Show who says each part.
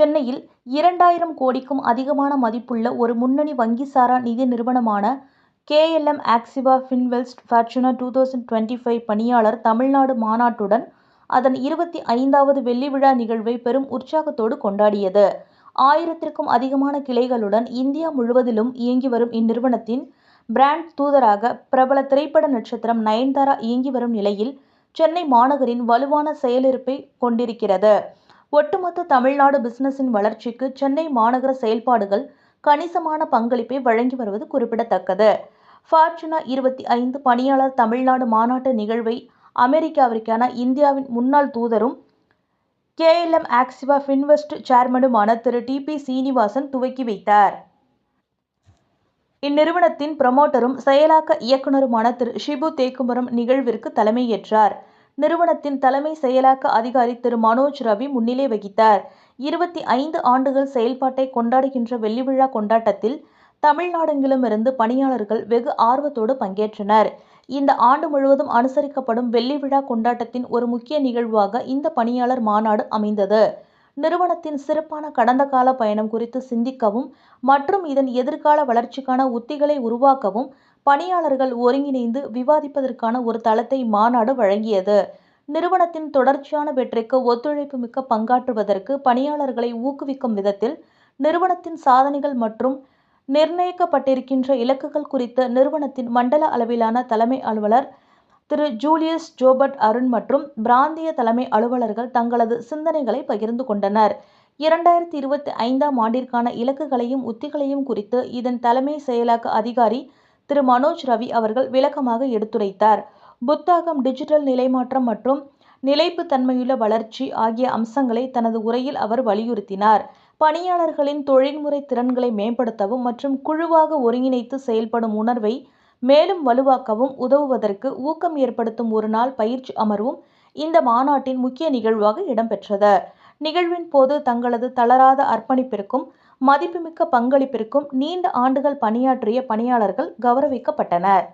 Speaker 1: சென்னையில் இரண்டாயிரம் கோடிக்கும் அதிகமான மதிப்புள்ள ஒரு முன்னணி வங்கி சாரா நிதி நிறுவனமான KLM Axiva Finvest fortuner two thousand twenty five பணியாளர் தமிழ்நாடு மாநாட்டுடன் அதன் இருபத்தி ஐந்தாவது வெள்ளி விழா நிகழ்வை பெரும் உற்சாகத்தோடு கொண்டாடியது. ஆயிரத்திற்கும் அதிகமான கிளைகளுடன் இந்தியா முழுவதிலும் இயங்கி வரும் இந்நிறுவனத்தின் பிராண்ட் தூதராக பிரபல திரைப்பட நட்சத்திரம் நயன்தாரா இயங்கி வரும் நிலையில் சென்னை மாநகரின் வலுவான செயலிருப்பை கொண்டிருக்கிறது. ஒட்டுமொத்த தமிழ்நாடு பிசினஸின் வளர்ச்சிக்கு சென்னை மாநகர செயல்பாடுகள் கணிசமான பங்களிப்பை வழங்கி வருவது குறிப்பிடத்தக்கது. ஃபார்ச்சுனா இருபத்தி ஐந்து பணியாளர் தமிழ்நாடு மாநாட்டு நிகழ்வை அமெரிக்காவிற்கான இந்தியாவின் முன்னாள் தூதரும் கேஎல்எம் ஆக்சிவா ஃபின்வெஸ்ட் சேர்மனுமான திரு டி. பி. சீனிவாசன் துவக்கி வைத்தார். இந்நிறுவனத்தின் புரமோட்டரும் செயலாக்க இயக்குனருமான திரு ஷிபு தேக்குமரம் நிகழ்விற்கு தலைமையேற்றார். நிறுவனத்தின் தலைமை செயலாக்க அதிகாரி திரு மனோஜ் ரவி முன்னிலை வகித்தார். இருபத்தி ஐந்து ஆண்டுகள் செயல்பாட்டை கொண்டாடுகின்ற வெள்ளிவிழா கொண்டாட்டத்தில் தமிழ்நாடெங்கிலுமிருந்து பணியாளர்கள் வெகு ஆர்வத்தோடு பங்கேற்றனர். இந்த ஆண்டு முழுவதும் அனுசரிக்கப்படும் வெள்ளி விழா கொண்டாட்டத்தின் ஒரு முக்கிய நிகழ்வாக இந்த பணியாளர் மாநாடு அமைந்தது. நிறுவனத்தின் சிறப்பான கடந்த கால பயணம் குறித்து சிந்திக்கவும் மற்றும் இதன் எதிர்கால வளர்ச்சிக்கான உத்திகளை உருவாக்கவும் பணியாளர்கள் ஒருங்கிணைந்து விவாதிப்பதற்கான ஒரு தளத்தை மாநாடு வழங்கியது. நிறுவனத்தின் தொடர்ச்சியான வெற்றிக்கு ஒத்துழைப்பு மிக்க பங்காற்றுவதற்கு பணியாளர்களை ஊக்குவிக்கும் விதத்தில் நிறுவனத்தின் சாதனைகள் மற்றும் நிர்ணயிக்கப்பட்டிருக்கின்ற இலக்குகள் குறித்து நிறுவனத்தின் மண்டல அளவிலான தலைமை அலுவலர் திரு ஜூலியஸ் ஜோபர்ட் அருண் மற்றும் பிராந்திய தலைமை அலுவலர்கள் தங்களது சிந்தனைகளை பகிர்ந்து கொண்டனர். இரண்டாயிரத்தி இருபத்தி ஐந்தாம் ஆண்டிற்கான இலக்குகளையும் உத்திகளையும் குறித்து இதன் தலைமை செயலாக்க அதிகாரி திரு மனோஜ் ரவி அவர்கள் விளக்கமாக எடுத்துரைத்தார். புத்தாகம் டிஜிட்டல் நிலைமாற்றம் மற்றும் நிலைப்பு தன்மையுள்ள வளர்ச்சி ஆகிய அம்சங்களை தனது உரையில் அவர் வலியுறுத்தினார். பணியாளர்களின் தொழில்முறை திறன்களை மேம்படுத்தவும் மற்றும் குழுவாக ஒருங்கிணைத்து செயல்படும் உணர்வை மேலும் வலுவாக்கவும் உதவுவதற்கு ஊக்கம் ஏற்படுத்தும் ஒரு நாள் பயிற்சி அமர்வும் இந்த மாநாட்டின் முக்கிய நிகழ்வாக இடம்பெற்றது. நிகழ்வின் போது தங்களது தளராத அர்ப்பணிப்பிற்கும் மதிப்புமிக்க பங்களிப்பிற்கும் நீண்ட ஆண்டுகள் பணியாற்றிய பணியாளர்கள் கௌரவிக்கப்பட்டனர்.